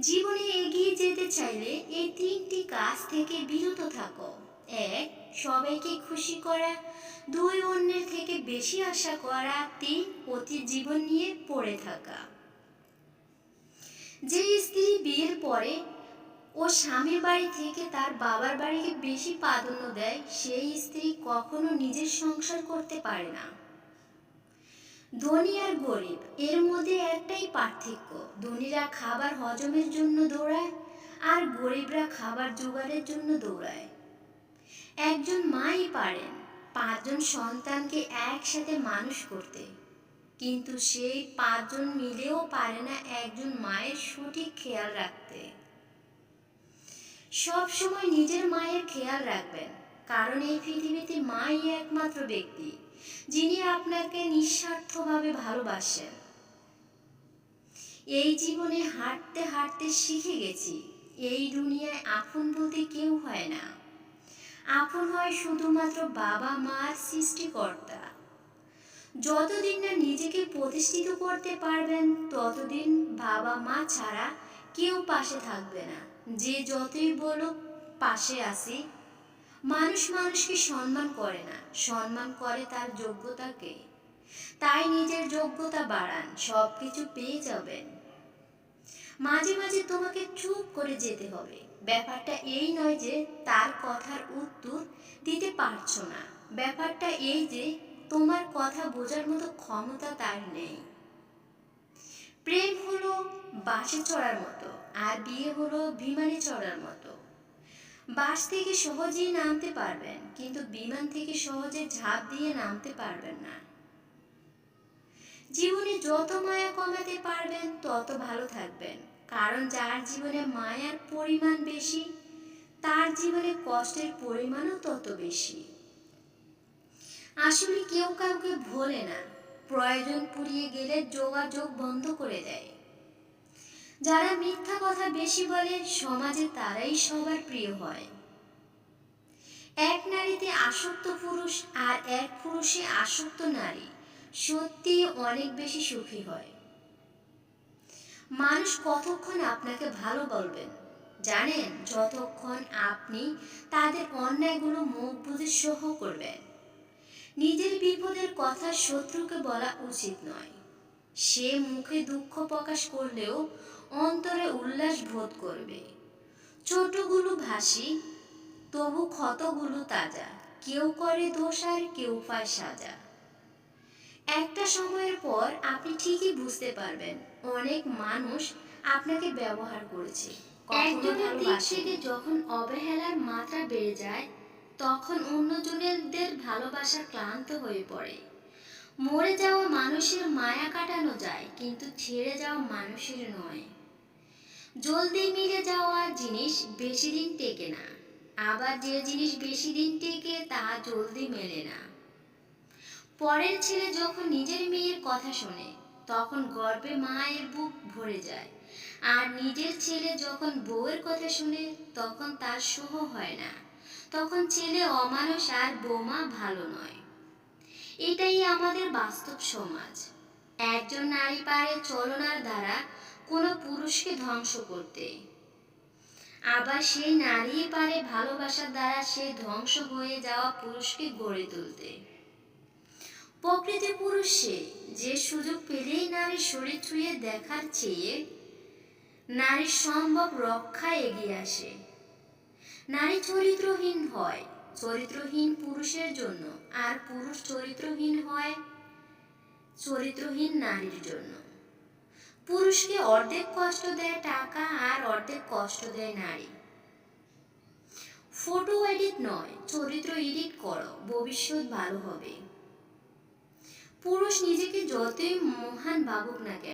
জীবনে এগিয়ে যেতে চাইলে এই তিনটি কাজ থেকে বিরত থাকো। এক, সবাইকে খুশি করা। দুই, অন্যের থেকে বেশি আশা করা। তিন অতি জীবন নিয়ে পড়ে থাকা। যে স্ত্রী বিয়ের পরে ও স্বামীর বাড়ি থেকে তার বাবার বাড়িকে বেশি প্রাধান্য দেয়, সেই স্ত্রী কখনো নিজের সংসার করতে পারে না। ধনী আর গরিব, এর মধ্যে একটাই পার্থক্য। ধনীরা খাবার হজমের জন্য দৌড়ায় আর গরিবরা খাবার জোগাড়ের জন্য দৌড়ায়। একজন মাই পারেন পাঁচজন সন্তানকে একসাথে মানুষ করতে, কিন্তু সেই পাঁচজন মিলেও পারে না একজন মায়ের সঠিক খেয়াল রাখতে। সব সময় নিজের মায়ের খেয়াল রাখবেন। কারণ এই পৃথিবীতে মাই একমাত্র ব্যক্তি, যিনি আপনাকে নিঃস্বার্থভাবে ভালোবাসেন। এই জীবনে হাঁটতে হাঁটতে শিখে গেছি, এই দুনিয়ায় আপন বলতে কেউ হয় না। আপন হয় শুধুমাত্র বাবা মার সৃষ্টিকর্তা। যতদিন না নিজেকে প্রতিষ্ঠিত করতে পারবেন, ততদিন বাবা মা ছাড়া কেউ পাশে থাকবে না। যে যতই বলুক, পাশে আসি মানুষ মানুষকে সম্মান করে না। সম্মান করে তার যোগ্যতাকে। তাই নিজের যোগ্যতা বাড়ান সব কিছু পেয়ে যাবেন। মাঝে মাঝে তোমাকে চুপ করে যেতে হবে। ব্যাপারটা এই নয় যে তার কথার উত্তর দিতে পারছ না। ব্যাপারটা এই যে তোমার কথা বোঝার মতো ক্ষমতা তার নেই। প্রেম হলো বাসে চড়ার মতো, আর বিয়ে হলো বিমানে চড়ার মতো। বাস থেকে সহজেই নামতে পারবেন, কিন্তু বিমান থেকে সহজে ঝাঁপ দিয়ে নামতে পারবেন না। জীবনে যত মায়া কমাতে পারবেন, তত ভালো থাকবেন। কারণ যার জীবনে মায়ার পরিমাণ বেশি, তার জীবনে কষ্টের পরিমাণও তত বেশি। আসলে কেউ কাউকে ভোলে না। প্রয়োজন পুড়িয়ে গেলে যোগাযোগ বন্ধ করে দেয়। যারা মিথ্যা কথা বেশি বলে, সমাজে তারাই সবার প্রিয় হয়। এক নারীতে আসক্ত পুরুষ আর এক পুরুষে আসক্ত নারী সত্যি অনেক বেশি সুখী হয়। মানুষ কতক্ষণ আপনাকে ভালো বলবেন? জানেন, যতক্ষণ আপনি তাদের অন্যায়গুলো মুখ বুঝে সহ করবেন। নিজের বিপদের কথা শত্রুকে বলা উচিত নয়। সে মুখে দুঃখ প্রকাশ করলেও অন্তরে উল্লাস বোধ করবে। ছোটগুলো ভাসি তবু ক্ষতগুলো তাজা। কেউ করে দোষ আর কেউ পায় সাজা। একটা সময়ের পর আপনি ঠিকই বুঝতে পারবেন অনেক মানুষ আপনাকে ব্যবহার করেছে একজনের দিক থেকে যখন অবহেলার মাত্রা বেড়ে যায় তখন অন্যজনেদের ভালোবাসা ক্লান্ত হয়ে পড়ে। মরে যাওয়া মানুষের মায়া কাটানো যায়, কিন্তু ছেড়ে যাওয়া মানুষের নয়। জলদি মিলে যাওয়া জিনিস বেশি দিন টেকে না। আবার যে জিনিস বেশি দিন টেকে, তা জলদি মেলে না। পরের ছেলে যখন নিজের মেয়ের কথা শোনে, তখন গর্বে মায়ের বুক ভরে যায়। আর নিজের ছেলে যখন বউয়ের কথা শুনে, তখন তার সহ হয় না। তখন ছেলে অমানুষ আর বৌমা ভালো নয়। এটাই আমাদের বাস্তব সমাজ। একজন নারী পারে চলনার দ্বারা কোনো পুরুষকে ধ্বংস করতে। আবার সেই নারী পারে ভালোবাসার দ্বারা সে ধ্বংস হয়ে যাওয়া পুরুষকে গড়ে তুলতে। প্রকৃতি পুরুষ সে, যে সুযোগ পেলেই নারীর শরীর ছুঁয়ে দেখার চেয়ে নারীর সম্ভব রক্ষায় এগিয়ে আসে। নারী চরিত্রহীন হয় চরিত্রহীন পুরুষের জন্য, আর পুরুষ চরিত্রহীন হয় চরিত্রহীন নারীর জন্য। পুরুষকে অর্ধেক কষ্ট দেয় টাকা, আর অর্ধেক কষ্ট দেয় নারী। ফটো এডিট নয়, চরিত্র এডিট করো, ভবিষ্যৎ ভালো হবে। পুরুষ নিজেকে যতই মহান ভাবুক না কেন